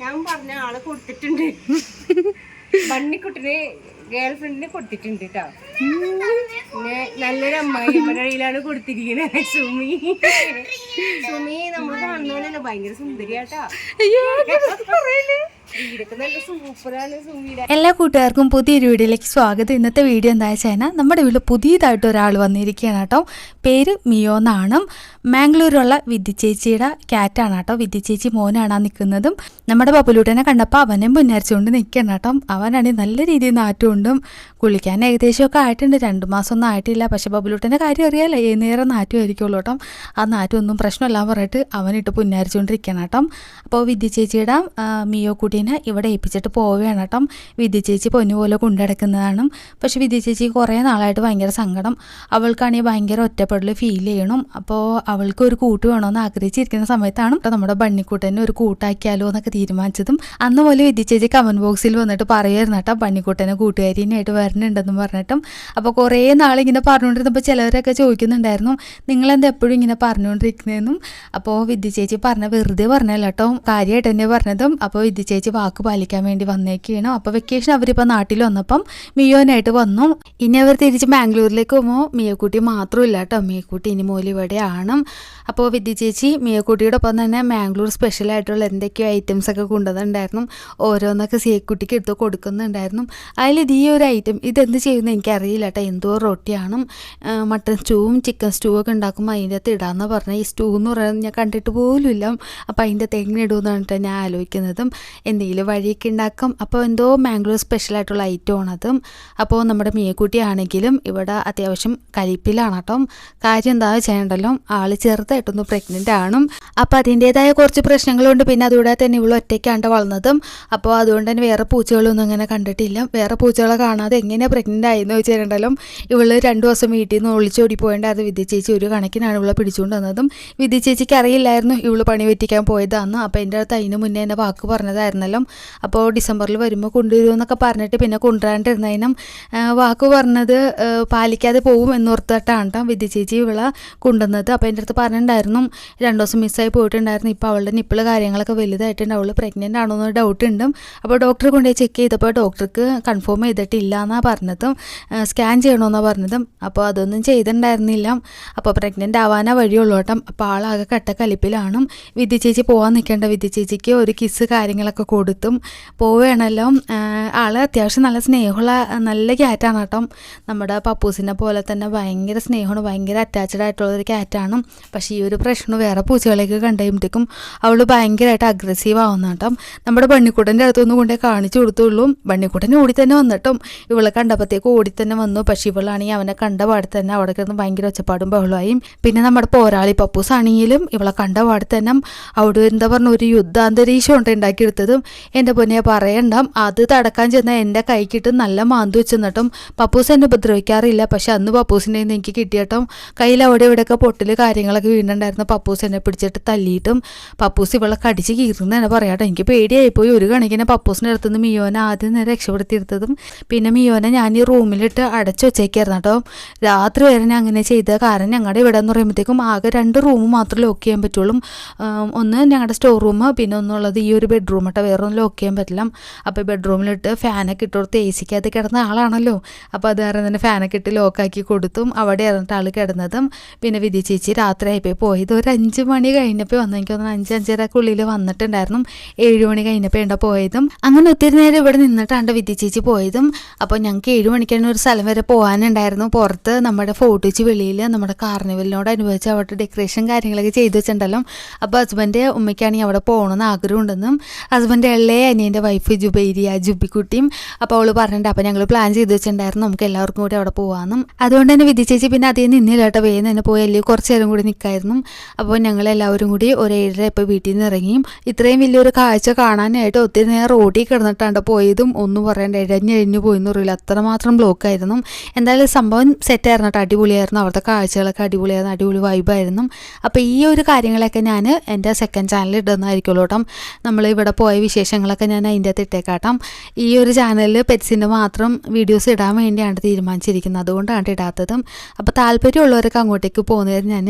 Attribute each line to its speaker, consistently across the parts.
Speaker 1: ഞാൻ പറഞ്ഞ ആൾ കൊടുത്തിട്ടുണ്ട്. ബണ്ണിക്കുട്ടിന് ഗേൾ ഫ്രണ്ടിന് കൊടുത്തിട്ടുണ്ട് കേട്ടോ നല്ലൊരു അമ്മായിയമ്മയുടെ കയ്യിലാണ് കൊടുത്തിരിക്കുന്നത് സുമി. സുമി നമ്മൾ കാണുന്നതന്നെ ഭയങ്കര സുന്ദരിയാട്ടാ
Speaker 2: എല്ലാ കൂട്ടുകാർക്കും പുതിയൊരു വീഡിയോയിലേക്ക് സ്വാഗതം. ഇന്നത്തെ വീഡിയോ എന്താ വെച്ചാൽ നമ്മുടെ വീട്ടിൽ പുതിയതായിട്ട് ഒരാൾ വന്നിരിക്കുകയാണ് കേട്ടോ. പേര് മിയോ എന്നാണ്. മാംഗ്ലൂരിലുള്ള വിദ്യ ചേച്ചിയുടെ ക്യാറ്റാണ് കേട്ടോ. വിദ്യ ചേച്ചി മോനാണ് നിൽക്കുന്നതും. നമ്മുടെ ബബുലൂട്ടനെ കണ്ടപ്പോൾ അവനെ മുന്നരിച്ചുകൊണ്ട് നിൽക്കണം കേട്ടോ. അവനാണെങ്കിൽ നല്ല രീതിയിൽ നാറ്റുകൊണ്ടും കുളിക്കാൻ ഏകദേശമൊക്കെ ആയിട്ടുണ്ട്. രണ്ട് മാസമൊന്നും ആയിട്ടില്ല. പക്ഷെ ബബുലൂട്ടന്റെ കാര്യം അറിയാമല്ലോ ഏത് നേരം നാറ്റുമായിരിക്കുള്ളൂ കേട്ടോ. ആ നാറ്റൊന്നും പ്രശ്നമില്ല പറഞ്ഞിട്ട് അവനിട്ട് പുന്നാരിച്ചുകൊണ്ടിരിക്കണം കേട്ടോ. അപ്പോൾ വിദ്യ ചേച്ചിയുടെ മിയോ മിയോ കുട്ടീനെ ഇവിടെ ഏൽപ്പിച്ചിട്ട് പോവുകയാണ് കേട്ടോ. വിദ്യ ചേച്ചി പൊന്നു പോലെ കൊണ്ടുനടക്കുന്നതാണ്. പക്ഷെ വിദ്യ ചേച്ചി കുറേ നാളായിട്ട് ഭയങ്കര സങ്കടം. അവൾക്കാണെങ്കിൽ ഭയങ്കര ഒറ്റപ്പെടൽ ഫീൽ ചെയ്യണം. അപ്പോൾ അവൾക്ക് ഒരു കൂട്ട് വേണമെന്ന് ആഗ്രഹിച്ചിരിക്കുന്ന സമയത്താണ് നമ്മുടെ ബണ്ണിക്കുട്ടനെ ഒരു കൂട്ടാക്കിയാലോ എന്നൊക്കെ തീരുമാനിച്ചതും. അന്ന് പോലെ വിദ്യ ചേച്ചി കമന്റ് ബോക്സിൽ വന്നിട്ട് പറയുമായിരുന്നു കേട്ടോ ബണ്ണിക്കുട്ടനെ കൂട്ടുകാരിനായിട്ട് വരണുണ്ടെന്നും പറഞ്ഞിട്ടും. അപ്പോൾ കുറേ നാളിങ്ങനെ പറഞ്ഞുകൊണ്ടിരുന്നപ്പോൾ ചിലവരൊക്കെ ചോദിക്കുന്നുണ്ടായിരുന്നു നിങ്ങളെന്താ എപ്പോഴും ഇങ്ങനെ പറഞ്ഞുകൊണ്ടിരിക്കുന്നതെന്നും അപ്പോൾ വിദ്യ ചേച്ചി പറഞ്ഞ വെറുതെ പറഞ്ഞല്ലോ കേട്ടോ കാര്യമായിട്ട് തന്നെ പറഞ്ഞതും. അപ്പോൾ വിദ്യ ചേച്ചി വാക്ക് പാലിക്കാൻ വേണ്ടി വന്നേക്കാണ്. അപ്പോൾ വെക്കേഷൻ അവരിപ്പോൾ നാട്ടിൽ വന്നപ്പം മിയോനായിട്ട് വന്നു. ഇനി അവർ തിരിച്ച് ബാംഗ്ലൂരിലേക്ക് പോകുമ്പോൾ മിയക്കുട്ടി മാത്രമില്ല കേട്ടോ. മിയക്കുട്ടി ഇനി മോലി ഇവിടെ ആണ് അപ്പോൾ വിദ്യ ചേച്ചി മിയക്കുട്ടിയുടെ ഒപ്പം തന്നെ മാംഗ്ലൂർ സ്പെഷ്യലായിട്ടുള്ള എന്തൊക്കെയോ ഐറ്റംസ് ഒക്കെ കൊണ്ടുവന്നിട്ടുണ്ടായിരുന്നു. ഓരോന്നൊക്കെ സിയക്കുട്ടിക്ക് എടുത്ത് കൊടുക്കുന്നുണ്ടായിരുന്നു. അതിൽ ഇത് ഈ ഒരു ഐറ്റം ഇതെന്ത് ചെയ്യുന്നത് എനിക്കറിയില്ല കേട്ടോ. എന്തോ റൊട്ടിയാണ്. മട്ടൻ സ്റ്റൂവും ചിക്കൻ സ്റ്റൂവും ഒക്കെ ഉണ്ടാക്കുമ്പോൾ അതിന്റെ അകത്ത് ഇടാമെന്ന് പറഞ്ഞാൽ ഈ സ്റ്റൂ എന്ന് പറയുന്നത് ഞാൻ കണ്ടിട്ട് പോലുമില്ല. അപ്പോൾ അതിന്റെ അകത്ത് എങ്ങനെ ഇടുമെന്ന് ഞാൻ ആലോചിക്കുന്നതും. എന്തെങ്കിലും വഴിയൊക്കെ ഉണ്ടാക്കും. അപ്പോൾ എന്തോ മാംഗ്ലൂർ സ്പെഷ്യലായിട്ടുള്ള ഐറ്റം ആണതും അപ്പോൾ നമ്മുടെ മിയക്കുട്ടി ആണെങ്കിലും ഇവിടെ അത്യാവശ്യം കലിപ്പിലാണ് കേട്ടോ. കാര്യം എന്താ ചെയ്യണ്ടല്ലോ ആൾ ചെറുതായിട്ടൊന്ന് പ്രഗ്നന്റ് ആണ്. അപ്പോൾ അതിന്റേതായ കുറച്ച് പ്രശ്നങ്ങളുണ്ട്. പിന്നെ അതുകൂടെ തന്നെ ഇവൾ ഒറ്റയ്ക്കാണ്ട് വളർന്നതും. അപ്പോൾ അതുകൊണ്ട് തന്നെ വേറെ പൂച്ചകളൊന്നും അങ്ങനെ കണ്ടിട്ടില്ല. വേറെ പൂച്ചകളെ കാണാതെ എങ്ങനെയാണ് പ്രഗ്നന്റ് ആയെന്ന് വെച്ചിട്ടുണ്ടല്ലോ ഇവൾ രണ്ടു ദിവസം വീട്ടിൽ നിന്ന് ഒളിച്ചോടി അത് വിദ്യ ചേച്ചി ഒരു കണക്കിനാണ് ഇവളെ പിടിച്ചുകൊണ്ട് വന്നതും. വിദ്യ ചേച്ചിക്ക് അറിയില്ലായിരുന്നു ഇവൾ പണി പറ്റിക്കാൻ പോയതാണ് അപ്പോൾ എന്റെ അടുത്ത് അതിന് മുന്നേ എന്നെ വാക്ക് പറഞ്ഞതായിരുന്നല്ലോ അപ്പോൾ ഡിസംബറിൽ വരുമ്പോൾ കൊണ്ടുവരുമെന്നൊക്കെ പറഞ്ഞിട്ട് പിന്നെ കൊണ്ടുവരാണ്ടിരുന്നതിനും വാക്ക് പറഞ്ഞത് പാലിക്കാതെ പോകും എന്നോർത്തിട്ടാണ് കേട്ടോ വിദ്യ ചേച്ചി ഇവളെ കൊണ്ടുവന്നത്. അപ്പോൾ എന്റെ അടുത്ത് പറഞ്ഞിട്ടുണ്ടായിരുന്നു രണ്ടു ദിവസം മിസ്സായി പോയിട്ടുണ്ടായിരുന്നു. ഇപ്പോൾ അവളുടെ നിപ്പിൾ കാര്യങ്ങളൊക്കെ വലുതായിട്ടുണ്ട്. അവൾ പ്രഗ്നന്റ് ആണോ എന്ന് ഡൗട്ട് ഉണ്ട്. അപ്പോൾ ഡോക്ടർ കൊണ്ടുപോയി ചെക്ക് ചെയ്തപ്പോൾ ഡോക്ടർക്ക് കൺഫേം ചെയ്തിട്ടില്ല എന്നാണ് പറഞ്ഞതും സ്കാൻ ചെയ്യണമെന്നാണ് പറഞ്ഞതും. അപ്പോൾ അതൊന്നും ചെയ്തിട്ടുണ്ടായിരുന്നില്ല. അപ്പോൾ പ്രഗ്നന്റ് ആവാനാ വഴിയുള്ളൂ കേട്ടോ. അപ്പോൾ ആളാകെ കട്ടക്കലിപ്പിലാണ്. വിദ്യ ചേച്ചി പോകാൻ നിൽക്കേണ്ട വിദ്യ ചേച്ചിക്ക് ഒരു കിസ് കാര്യങ്ങളൊക്കെ കൊടുത്തും പോവുകയാണല്ലോ. ആൾ അത്യാവശ്യം നല്ല സ്നേഹമുള്ള നല്ല ക്യാറ്റാണ് കേട്ടോ. നമ്മുടെ പപ്പൂസിനെ പോലെ തന്നെ ഭയങ്കര സ്നേഹമാണ് ഭയങ്കര അറ്റാച്ച്ഡ് ആയിട്ടുള്ള ഒരു ക്യാറ്റാണ് പക്ഷേ ഈ ഒരു പ്രശ്നം വേറെ പൂച്ചകളെയൊക്കെ കണ്ടുമ്പോഴത്തേക്കും അവൾ ഭയങ്കരമായിട്ട് അഗ്രസീവ് ആവുന്ന കേട്ടോ. നമ്മുടെ ബണ്ണിക്കുട്ടന്റെ അടുത്തൊന്നും കൊണ്ടേ കാണിച്ചു കൊടുത്തുള്ളൂ. ബണ്ണിക്കുട്ടൻ ഓടി തന്നെ വന്നിട്ടും ഇവളെ കണ്ടപ്പോഴത്തേക്ക് ഓടി തന്നെ വന്നു. പക്ഷേ ഇവളാണെങ്കിൽ അവനെ കണ്ട പാടെ തന്നെ അവിടെ കിടന്ന് ഭയങ്കര ഒച്ചപ്പാടും ബഹളമായും. പിന്നെ നമ്മുടെ പോരാളി പപ്പൂസ് ആണെങ്കിലും ഇവളെ കണ്ട പാടെ തന്നെ. അവിടെ എന്താ പറഞ്ഞ ഒരു യുദ്ധാന്തരീക്ഷം ഉണ്ട് ഉണ്ടാക്കിയെടുത്തതും. എന്റെ പൊന്നെ പറയണ്ട. അത് തടക്കാൻ ചെന്ന എന്റെ കൈക്കിട്ട് നല്ല മാന്തു വെച്ച് നിന്നിട്ടും പപ്പൂസ് എന്നെ ഉപദ്രവിക്കാറില്ല. പക്ഷെ അന്ന് പപ്പൂസിന്റെ നിന്ന് എനിക്ക് കിട്ടിയട്ടും കയ്യിൽ അവിടെ ഇവിടെയൊക്കെ പൊട്ടിൽ കാര്യങ്ങളൊക്കെ വീണ്ടുണ്ടായിരുന്നു പപ്പൂസ് എന്നെ പിടിച്ചിട്ട് തല്ലിയിട്ടും പപ്പൂസ് ഇവളെ കടിച്ച് കീറുന്ന തന്നെ പറയാട്ടോ എനിക്ക് പേടിയായിപ്പോയി. ഒരു കണക്കിന് പപ്പൂസിന്റെ അടുത്ത് നിന്ന് മിയോനെ ആദ്യം നേരെ രക്ഷപ്പെടുത്തിയെടുത്തതും പിന്നെ മിയോനെ ഞാൻ ഈ റൂമിലിട്ട് അടച്ചു വെച്ചേക്കായിരുന്നു കേട്ടോ. രാത്രി വരെ ഞാൻ അങ്ങനെ ചെയ്ത കാരണം ഞങ്ങളുടെ ഇവിടെ എന്ന് പറയുമ്പോഴത്തേക്കും ആകെ രണ്ട് റൂം മാത്രമേ ലോക്ക് ചെയ്യാൻ പറ്റുള്ളൂ. ഒന്ന് ഞങ്ങളുടെ സ്റ്റോർ റൂം പിന്നെ ഒന്നുള്ളത് ഈ ഒരു ബെഡ്റൂം കേട്ടോ വേറെ ലോക്ക് ചെയ്യാൻ പറ്റില്ല. അപ്പോൾ ബെഡ്റൂമിലിട്ട് ഫാനൊക്കെ ഇട്ട് കൊടുത്ത് എ സിക്കകത്ത് കിടന്ന ആളാണല്ലോ. അപ്പോൾ അത് കാരണം തന്നെ ഫാനൊക്കെ ഇട്ട് ലോക്കാക്കി കൊടുത്തും അവിടെ ഇറന്നിട്ട് ആൾ കിടന്നതും. പിന്നെ വിധി ചേച്ചി രാത്രി ആയിപ്പോയി പോയത് ഒരു അഞ്ച് മണി കഴിഞ്ഞപ്പോൾ വന്നു. എനിക്ക് തോന്നുന്നു അഞ്ച് അഞ്ചരക്കുള്ളിൽ വന്നിട്ടുണ്ടായിരുന്നു. ഏഴ് മണി കഴിഞ്ഞപ്പോൾ ഉണ്ടോ പോയതും. അങ്ങനെ ഒത്തിരി നേരം ഇവിടെ നിന്നിട്ടാണ് വിധി ചേച്ചി പോയതും. അപ്പോൾ ഞങ്ങൾക്ക് ഏഴ് മണിക്കാണ് ഒരു സ്ഥലം വരെ പോകാനുണ്ടായിരുന്നു. പുറത്ത് നമ്മുടെ ഫോർട്ടിച്ച് വെളിയിൽ നമ്മുടെ കാർണിവലിനോട് അനുഭവിച്ച് അവിടെ ഡെക്കറേഷൻ കാര്യങ്ങളൊക്കെ ചെയ്തു വെച്ചിട്ടുണ്ടല്ലോ. അപ്പോൾ ഹസ്ബൻഡ് ഉമ്മയ്ക്കാണെങ്കിൽ അവിടെ പോകണമെന്ന് ആഗ്രഹമുണ്ടെന്നും. ഹസ്ബൻഡ് ഇളയ അനിയന്റെ വൈഫ് ജുബൈരിയ ജുബിക്കുട്ടിയും അപ്പോൾ അവൾ പറഞ്ഞിട്ടുണ്ട്. അപ്പോൾ ഞങ്ങൾ പ്ലാൻ ചെയ്ത് വെച്ചിട്ടുണ്ടായിരുന്നു നമുക്ക് എല്ലാവർക്കും കൂടി അവിടെ പോകാമെന്നും അതുകൊണ്ട് തന്നെ വിധി ചേച്ചി പിന്നെ അതേ നിന്നില്ല കേട്ടോ. വേഗം തന്നെ പോയി അല്ലെങ്കിൽ കുറച്ച് നേരം കൂടി നിൽക്കായിരുന്നു അപ്പോൾ ഞങ്ങൾ എല്ലാവരും കൂടി ഒരു ഏഴര ഇപ്പോൾ വീട്ടിൽ നിന്ന് ഇറങ്ങിയും ഇത്രയും വലിയൊരു കാഴ്ച കാണാനായിട്ട് ഒത്തിരി നേരം റോഡിൽ കിടന്നിട്ടാണ് പോയതും ഒന്നും പറയണ്ട. ഇഴഞ്ഞ് ഇഴഞ്ഞു പോയെന്ന് പറയില്ല. അത്രമാത്രം ബ്ലോക്കായിരുന്നു എന്തായാലും സംഭവം സെറ്റായിരുന്നു കേട്ടോ അടിപൊളിയായിരുന്നു. അവിടുത്തെ കാഴ്ചകളൊക്കെ അടിപൊളിയായിരുന്നു. അടിപൊളി വൈബായിരുന്നു അപ്പോൾ ഈ ഒരു കാര്യങ്ങളൊക്കെ ഞാൻ എന്റെ സെക്കൻഡ് ചാനലിൽ ഇടുന്നതായിരിക്കുമല്ലോ കേട്ടോ നമ്മൾ ഇവിടെ പോയ വിശേഷങ്ങളൊക്കെ ഞാൻ അതിന്റെ അകത്ത് ഇട്ടേക്കാട്ടാം. ഈ ഒരു ചാനലിൽ പെറ്റ്സിന്റെ മാത്രം വീഡിയോസ് ഇടാൻ വേണ്ടിയാണ് തീരുമാനിച്ചിരിക്കുന്നത്. അതുകൊണ്ടാണ് ഇടാത്തതും. അപ്പോൾ താല്പര്യമുള്ളവരൊക്കെ അങ്ങോട്ടേക്ക് പോകുന്നതിന് ഞാൻ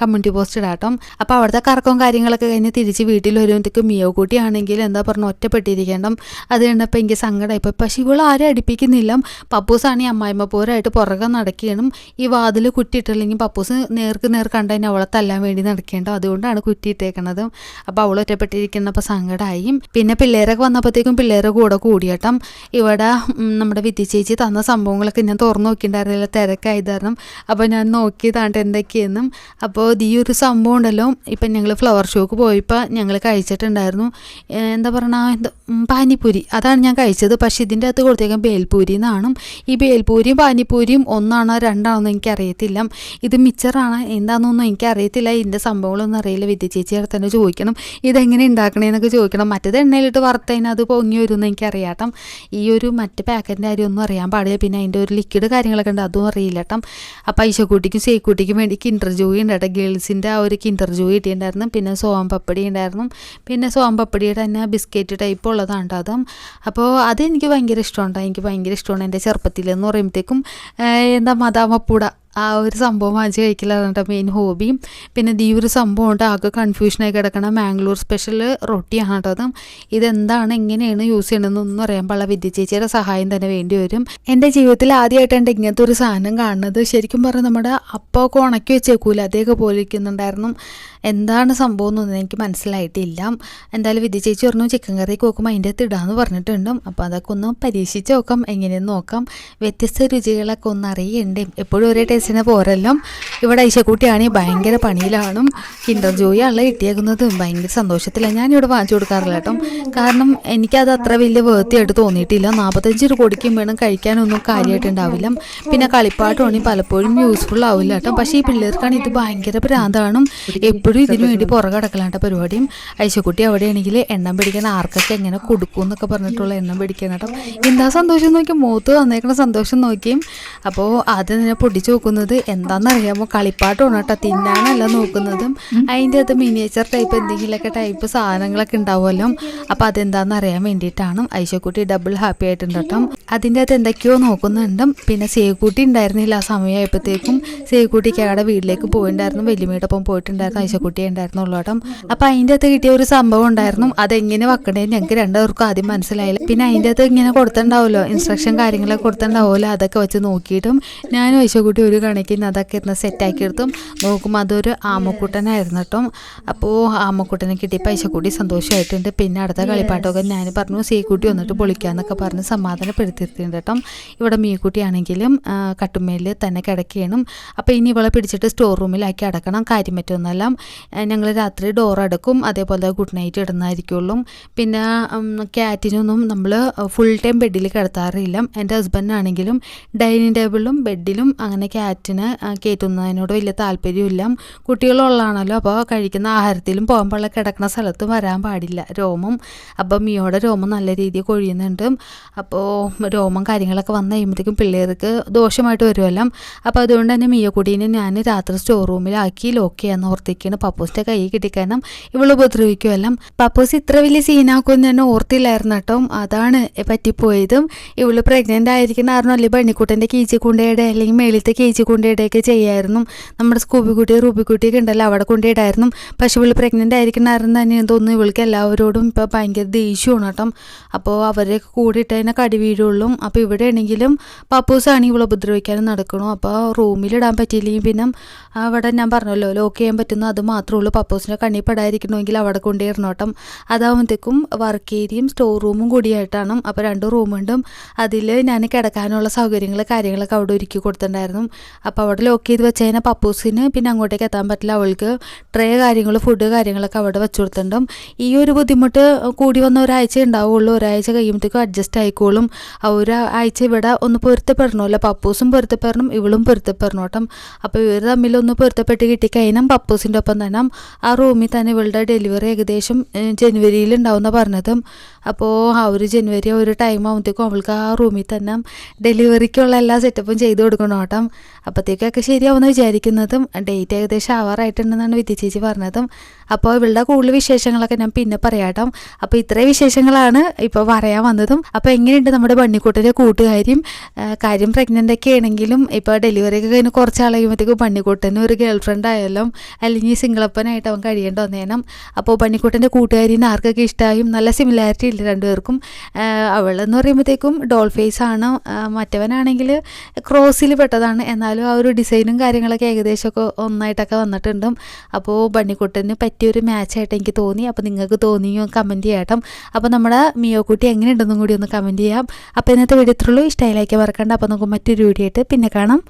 Speaker 2: കമ്മ്യൂണിറ്റി പോസ്റ്റ് ഇടാട്ടോ. അപ്പോൾ അവിടുത്തെ കറക്കവും കാര്യങ്ങളൊക്കെ കഴിഞ്ഞ് തിരിച്ച് വീട്ടിൽ വരുമ്പോഴത്തേക്ക് മിയോ കൂട്ടിയാണെങ്കിൽ എന്താ പറഞ്ഞ ഒറ്റപ്പെട്ടിരിക്കണം അത് കണ്ടപ്പോൾ എനിക്ക് സങ്കടമായി ഇപ്പോൾ പക്ഷേ ആരും അടുപ്പിക്കുന്നില്ല. ഈ അമ്മായിമ്മ പോരായിട്ട് പുറകെ നടക്കണം ഈ വാതിൽ കുറ്റിയിട്ടില്ലെങ്കിൽ പപ്പൂസ് നേർക്ക് നേർ കണ്ടതിന് അവളെ തല്ലാൻ വേണ്ടി നടക്കേണ്ട അതുകൊണ്ടാണ് കുറ്റിയിട്ടേക്കണത് അപ്പോൾ അവൾ ഒറ്റപ്പെട്ടിരിക്കുന്നപ്പോൾ സങ്കടമായി പിന്നെ പിള്ളേരൊക്കെ വന്നപ്പോഴത്തേക്കും പിള്ളേരെ കൂടെ കൂടിയട്ടം. ഇവിടെ നമ്മുടെ വിദ്യ ചേച്ചി തന്ന സംഭവങ്ങളൊക്കെ ഞാൻ തുറന്നു നോക്കിയിട്ടുണ്ടായിരുന്നില്ല തിരക്കായി കാരണം അപ്പോൾ ഞാൻ നോക്കി നോക്കിയതാണ്ട് എന്തൊക്കെയെന്നും. അപ്പോൾ ഈ ഒരു സംഭവം ഉണ്ടല്ലോ. ഇപ്പം ഞങ്ങൾ ഫ്ലവർ ഷോക്ക് പോയപ്പോൾ ഞങ്ങൾ കഴിച്ചിട്ടുണ്ടായിരുന്നു. എന്താ എന്താ പാനിപ്പൂരി. അതാണ് ഞാൻ കഴിച്ചത്. പക്ഷേ ഇതിന്റെ അകത്ത് കൊടുത്തേക്കാൻ ബേൽപൂരി എന്നാണ്. ഈ ബേൽപൂരിയും പാനിപ്പൂരിയും ഒന്നാണോ രണ്ടാണോ എന്ന് എനിക്കറിയത്തില്ല. ഇത് മിച്ചറാണ്. എന്താണെന്നൊന്നും എനിക്കറിയത്തില്ല. ഇതിന്റെ സംഭവങ്ങളൊന്നും അറിയില്ല. വിദ്യ ചേച്ചി അടുത്ത് തന്നെ ചോദിക്കണം. ഇതെങ്ങനെ ഉണ്ടാക്കണേന്നൊക്കെ ചോദിക്കണം. മറ്റേത് എണ്ണയിലിട്ട് വറുത്തതിന് അത് പൊങ്ങി വരുമെന്ന് എനിക്കറിയാട്ടം ഈ ഒരു മറ്റ് പാക്കറ്റിന്റെ കാര്യമൊന്നും അറിയാൻ പാടില്ല. പിന്നെ അതിന്റെ ഒരു ലിക്വിഡ് കാര്യങ്ങളൊക്കെ ഉണ്ട്. അതും അറിയില്ല കേട്ടോ. അപ്പം ഐശക്കുട്ടിക്കും സേക്കുട്ടിക്കും വേണ്ടി കിൻഡർ ജോയി ഉണ്ട് കേട്ടോ. ഗേൾസിന്റെ ആ ഒരു കിൻഡർ ജോയി കിട്ടിയിട്ടുണ്ടായിരുന്നു. പിന്നെ സോം പപ്പടി ഉണ്ടായിരുന്നു. പിന്നെ സോം പപ്പടിയുടെ തന്നെ ബിസ്ക്കറ്റ് ടൈപ്പ് ഉള്ളതാണ് കേട്ടോ അതും. അപ്പോൾ അത് എനിക്ക് ഭയങ്കര ഇഷ്ടമുണ്ടോ എനിക്ക് ഭയങ്കര ഇഷ്ടമാണ് എന്റെ ചെറുപ്പത്തിൽ എന്ന് പറയുമ്പോഴത്തേക്കും എന്താ മദാമപ്പൂട ആ ഒരു സംഭവം വാങ്ങിച്ച് കഴിക്കലാണ് കേട്ടോ മെയിൻ ഹോബി പിന്നെ ഈ ഒരു സംഭവം ഉണ്ട് ആകെ കൺഫ്യൂഷനായി കിടക്കണ മാംഗ്ലൂർ സ്പെഷ്യൽ റൊട്ടിയാണ് കേട്ടോ അതും. ഇതെന്താണ് എങ്ങനെയാണ് യൂസ് ചെയ്യണമെന്നൊന്നും അറിയാൻ പാടില്ല. വിദ്യ ചേച്ചിയുടെ സഹായം തന്നെ വേണ്ടി വരും. എന്റെ ജീവിതത്തിൽ ആദ്യമായിട്ടാണ് ഇങ്ങനത്തെ ഒരു സാധനം കാണുന്നത്. ശരിക്കും പറഞ്ഞാൽ നമ്മുടെ അപ്പമൊക്കെ ഉണക്കി വെച്ചേക്കൂല അതേക്കെ പോലെ ഇരിക്കുന്നുണ്ടായിരുന്നു. എന്താണ് സംഭവം എന്നൊന്നും എനിക്ക് മനസ്സിലായിട്ടില്ല. എന്തായാലും വിദ്യ ചേച്ചി പറഞ്ഞു ചിക്കൻ കറി നോക്കുമ്പോൾ അതിന്റെ അകത്ത് ഇടാന്ന് പറഞ്ഞിട്ടുണ്ട്. അപ്പോൾ അതൊക്കെ ഒന്ന് പരീക്ഷിച്ച് നോക്കാം എങ്ങനെയെന്ന് നോക്കാം. വ്യത്യസ്ത രുചികളൊക്കെ ഒന്ന് അറിയണ്ടേ? എപ്പോഴും ഒരേ ടേസ്റ്റിനെ പോരല്ലോ ഇവിടെ ഐശക്കുട്ടിയാണെങ്കിൽ ഭയങ്കര പണിയിലാണ് കിൻഡർ ജോയി ആളെ കിട്ടിയേക്കുന്നതും. ഭയങ്കര സന്തോഷത്തിലാണ് ഞാനിവിടെ വാങ്ങിച്ചു കൊടുക്കാറില്ല കേട്ടോ. കാരണം എനിക്കത് അത്ര വലിയ വേർത്തിയായിട്ട് തോന്നിയിട്ടില്ല. നാൽപ്പത്തഞ്ച് രൂപ കൊടുക്കും വേണം കഴിക്കാനൊന്നും കാര്യമായിട്ടുണ്ടാവില്ല പിന്നെ കളിപ്പാട്ടാണെങ്കിൽ പലപ്പോഴും യൂസ്ഫുൾ ആവില്ല കേട്ടോ. പക്ഷേ ഈ പിള്ളേർക്കാണ് ഇത് ഭയങ്കര ഭ്രാന്താണ് എപ്പോഴും ഇതിനു വേണ്ടി പുറകെ കിടക്കലാണ്ട പരിപാടിയും. ഐശക്കുട്ടി അവിടെയാണെങ്കിൽ എണ്ണം പിടിക്കാൻ ആർക്കൊക്കെ എങ്ങനെ കൊടുക്കും എന്നൊക്കെ പറഞ്ഞിട്ടുള്ള എണ്ണം പിടിക്കാൻ കേട്ടോ. എന്താ സന്തോഷം നോക്കി മൂത്ത് വന്നേക്കണ സന്തോഷം നോക്കിയും. അപ്പോൾ ആദ്യം തന്നെ പൊടിച്ചു നോക്കുന്നത്? എന്താണെന്നറിയാമോ? കളിപ്പാട്ടമാണ് കേട്ടോ. തിന്നാനല്ല നോക്കുന്നതും. അതിന്റെ അത് മിനിയേച്ചർ ടൈപ്പ് എന്തെങ്കിലുമൊക്കെ ടൈപ്പ് സാധനങ്ങളൊക്കെ ഉണ്ടാവുമല്ലോ. അപ്പോൾ അതെന്താണെന്ന് അറിയാൻ വേണ്ടിയിട്ടാണ് ഐശക്കുട്ടി ഡബിൾ ഹാപ്പി ആയിട്ടുണ്ട് കേട്ടോ. അതിന്റെ അകത്ത് എന്തൊക്കെയോ നോക്കുന്നുണ്ട്. പിന്നെ സേക്കുട്ടി ഉണ്ടായിരുന്നില്ല ആ സമയമായപ്പോഴത്തേക്കും. സേക്കുട്ടിക്ക് അവിടെ വീട്ടിലേക്ക് പോയിട്ടുണ്ടായിരുന്നു വലിയമ്മയുടെ ഒപ്പം പോയിട്ടുണ്ടായിരുന്നു. ഐശക്കുട്ടിയെ ഉണ്ടായിരുന്നുള്ളൂ കേട്ടോ. അപ്പോൾ അതിന്റെ അകത്ത് കിട്ടിയ ഒരു സംഭവം ഉണ്ടായിരുന്നു. അതെങ്ങനെ വെക്കണേന്ന് ഞങ്ങൾക്ക് രണ്ടുപേർക്കും ആദ്യം മനസ്സിലായില്ല. പിന്നെ അതിന്റെ അകത്ത് ഇങ്ങനെ കൊടുത്തിട്ടുണ്ടാവുമല്ലോ. ഇൻസ്ട്രക്ഷൻ കാര്യങ്ങളൊക്കെ കൊടുത്തിട്ടുണ്ടാവുമല്ലോ. അതൊക്കെ വെച്ച് നോക്കിയിട്ടും ഞാനും ഐശക്കുട്ടി ഒരു കണക്കിന് അതൊക്കെ ഇന്ന് സെറ്റാക്കി എടുത്തും നോക്കുമ്പോൾ അതൊരു ആമക്കുട്ടനായിരുന്നു കേട്ടോ. അപ്പോൾ കിട്ടി പൈസ കൂടി സന്തോഷമായിട്ടുണ്ട് പിന്നെ അടുത്ത കളിപ്പാട്ടമൊക്കെ ഞാൻ പറഞ്ഞു സീക്കുട്ടി വന്നിട്ട് പൊളിക്കാന്നൊക്കെ പറഞ്ഞ് സമാധാനപ്പെടുത്തിയിട്ടുണ്ട് കേട്ടോ. ഇവിടെ മീക്കുട്ടിയാണെങ്കിലും കട്ടുമേലിൽ തന്നെ കിടക്കുകയാണ്. അപ്പോൾ ഇനി ഇവളെ പിടിച്ചിട്ട് സ്റ്റോർ റൂമിലാക്കി അടക്കണം. കാര്യം പറ്റുമെന്നല്ല ഞങ്ങൾ രാത്രി ഡോർ അടക്കും അതേപോലെ ഗുഡ് നൈറ്റ് ഇടുന്നതായിരിക്കുള്ളൂ. പിന്നെ ക്യാറ്റിനൊന്നും നമ്മൾ ഫുൾ ടൈം ബെഡിൽ കിടത്താറില്ല. എന്റെ ഹസ്ബൻഡാണെങ്കിലും ഡൈനിങ് ടേബിളിലും ബെഡിലും അങ്ങനെ ക്യാറ്റിനെ ആ, കയറ്റുന്നതിനോട് വലിയ താല്പര്യമില്ല. കുട്ടികളുള്ളതാണല്ലോ അപ്പോൾ കഴിക്കുന്ന ആഹാരത്തിലും പോകുമ്പോൾ കിടക്കുന്ന സ്ഥലത്തും വരാൻ പാടില്ല. രോമം അപ്പം മിയോടെ രോമം നല്ല രീതിയിൽ കൊഴിയുന്നുണ്ട്. അപ്പോൾ രോമം കാര്യങ്ങളൊക്കെ വന്നു കഴിയുമ്പോഴത്തേക്കും പിള്ളേർക്ക് ദോഷമായിട്ട് വരുമല്ലോ. അപ്പോൾ അതുകൊണ്ട് തന്നെ മിയക്കുടീനെ ഞാൻ രാത്രി സ്റ്റോർ റൂമിലാക്കി ലോക്ക് ചെയ്യാന്ന് ഓർത്തിരിക്കുകയാണ്. പപ്പൂസിന്റെ കൈ കിട്ടിക്കാനും ഇവൾ ഉപദ്രവിക്കുമല്ലോ. പപ്പൂസ് ഇത്ര വലിയ സീനാക്കുമെന്ന് ഞാൻ ഓർത്തില്ലായിരുന്നു കേട്ടോ. അതാണ് പറ്റിപ്പോയതും. ഇവൾ പ്രഗ്നന്റ് ആയിരിക്കുന്ന കാരണം അല്ലെങ്കിൽ ബണ്ണിക്കുട്ടന്റെ കീച്ചി കുണ്ടയുടെ അല്ലെങ്കിൽ മേളിലത്തെ കീച്ചി കുണ്ടയുടെയൊക്കെ ചെയ്യായിരുന്നു. നമ്മുടെ സ്കൂബിക്കുട്ടി റൂബിക്കുട്ടിയൊക്കെ ഉണ്ടല്ലോ അവിടെ കൊണ്ടിടായിരുന്നു പക്ഷെ ഇവൾ പ്രഗ്നന്റ് ആയിരിക്കണമായിരുന്നു തന്നെ തോന്നുന്നു ഇവൾക്ക് എല്ലാവരോടും ഇപ്പോൾ ഭയങ്കര ദേഷ്യമാണ് കേട്ടോ. അപ്പോൾ അവരെയൊക്കെ ഇട്ട് തന്നെ കടി വീഴുള്ളൂ. അപ്പോൾ ഇവിടെ ആണെങ്കിലും പപ്പൂസാണ് ഇവളെ ഉപദ്രവിക്കാനും നടക്കണു. അപ്പോൾ റൂമിലിടാൻ പറ്റിയില്ലെങ്കിൽ പിന്നെ അവിടെ ഞാൻ പറഞ്ഞല്ലോ ലോക്ക് ചെയ്യാൻ പറ്റുന്ന അത് മാത്രമേ ഉള്ളൂ. പപ്പൂസിന്റെ കണ്ണി പെടാതിരിക്കണമെങ്കിൽ അവിടെ കേട്ടോ. അതാകുമ്പോഴത്തേക്കും വർക്ക് ഏരിയയും സ്റ്റോർ റൂമും കൂടിയായിട്ടാണ്. അപ്പോൾ രണ്ട് റൂമുണ്ടും അതിൽ ഞാൻ കിടക്കാനുള്ള സൗകര്യങ്ങൾ കാര്യങ്ങളൊക്കെ അവിടെ ഒരുക്കി കൊടുത്തിട്ടുണ്ടായിരുന്നു. അപ്പോൾ അവിടെ ലോക്ക് ചെയ്ത് വെച്ച് കഴിഞ്ഞാൽ പപ്പൂസിന് പിന്നെ അങ്ങോട്ടേക്ക് എത്താൻ പറ്റില്ല. അവൾക്ക് ട്രേ കാര്യങ്ങൾ ഫുഡ് കാര്യങ്ങളൊക്കെ അവിടെ വെച്ച് കൊടുത്തിട്ടുണ്ടും. ഈ ഒരു ബുദ്ധിമുട്ട് കൂടി വന്ന ഒരാഴ്ച ഉണ്ടാവുള്ളൂ. ഒരാഴ്ച കഴിയുമ്പോഴത്തേക്കും അഡ്ജസ്റ്റ് ആയിക്കോളും. ഒരു ആഴ്ച ഇവിടെ ഒന്ന് പൊരുത്തപ്പെടണമല്ലോ. പപ്പൂസും പൊരുത്തപ്പെടണം ഇവളും പൊരുത്തപ്പെടണം കേട്ടോ. അപ്പോൾ ഇവർ തമ്മിൽ ഒന്ന് പൊരുത്തപ്പെട്ട് കിട്ടിക്കഴിഞ്ഞാൽ പപ്പൂസിന്റെ ഒപ്പം തന്നെ ആ റൂമിൽ തന്നെ ഇവളുടെ ഡെലിവറി ഏകദേശം ജനുവരിയിൽ ഉണ്ടാവുന്ന പറഞ്ഞതും. അപ്പോൾ ആ ഒരു ജനുവരി ഒരു ടൈം ആകുമ്പോഴത്തേക്കും അവൾക്ക് ആ റൂമിൽ തന്നെ ഡെലിവറിക്കുള്ള എല്ലാ സെറ്റപ്പും ചെയ്ത് കൊടുക്കണം കേട്ടോ. അപ്പോഴത്തേക്കൊക്കെ ശരിയാവുമെന്ന് വിചാരിക്കുന്നതും ഡേറ്റ് ഏകദേശം ആവാറായിട്ടുണ്ടെന്നാണ് വിദ്യ ചേച്ചി പറഞ്ഞതും. അപ്പോൾ ഇവളുടെ കൂടുതൽ വിശേഷങ്ങളൊക്കെ ഞാൻ പിന്നെ പറയാട്ടോ. അപ്പോൾ ഇത്രയും വിശേഷങ്ങളാണ് ഇപ്പോൾ പറയാൻ വന്നതും. അപ്പോൾ എങ്ങനെയുണ്ട് നമ്മുടെ ബണ്ണിക്കുട്ടന്റെ കൂട്ടുകാരിയും? കാര്യം പ്രഗ്നന്റ് ഒക്കെ ആണെങ്കിലും ഇപ്പോൾ ഡെലിവറി ഒക്കെ കഴിഞ്ഞ് കുറച്ച് ആൾ കഴിയുമ്പോഴത്തേക്കും ഒരു ഗേൾ ഫ്രണ്ട് ആയാലും അല്ലെങ്കിൽ സിംഗിളപ്പനായിട്ട് അവൻ കഴിയേണ്ട വന്നേനം. അപ്പോൾ ബണ്ണിക്കുട്ടന്റെ കൂട്ടുകാരിന് ആർക്കൊക്കെ ഇഷ്ടമായും നല്ല സിമിലാരിറ്റി ഇല്ല രണ്ടുപേർക്കും? അവളെന്ന് പറയുമ്പോഴത്തേക്കും ഡോൾ ഫേസ് ആണ് മറ്റവനാണെങ്കിൽ ക്രോസിൽ പെട്ടതാണ്. എന്നാലും ആ ഒരു ഡിസൈനും കാര്യങ്ങളൊക്കെ ഏകദേശമൊക്കെ ഒന്നായിട്ടൊക്കെ വന്നിട്ടുണ്ട്. അപ്പോൾ ബണ്ണിക്കുട്ടന് പറ്റിയൊരു മാച്ചായിട്ട് എനിക്ക് തോന്നി. അപ്പോൾ നിങ്ങൾക്ക് തോന്നിയോ കമന്റ് ചെയ്യാം അപ്പോൾ നമ്മുടെ മിയോക്കുട്ടി എങ്ങനെയുണ്ടെന്നും കൂടി ഒന്ന് കമന്റ് ചെയ്യാം. അപ്പോൾ ഇന്നത്തെ വീഡിയോ ഇത്രയുള്ളൂ ഇഷ്ടമായിലേക്ക് മറക്കണ്ട. അപ്പോൾ നമുക്ക് മറ്റൊരു വീഡിയോ ആയിട്ട് പിന്നെ കാണാം.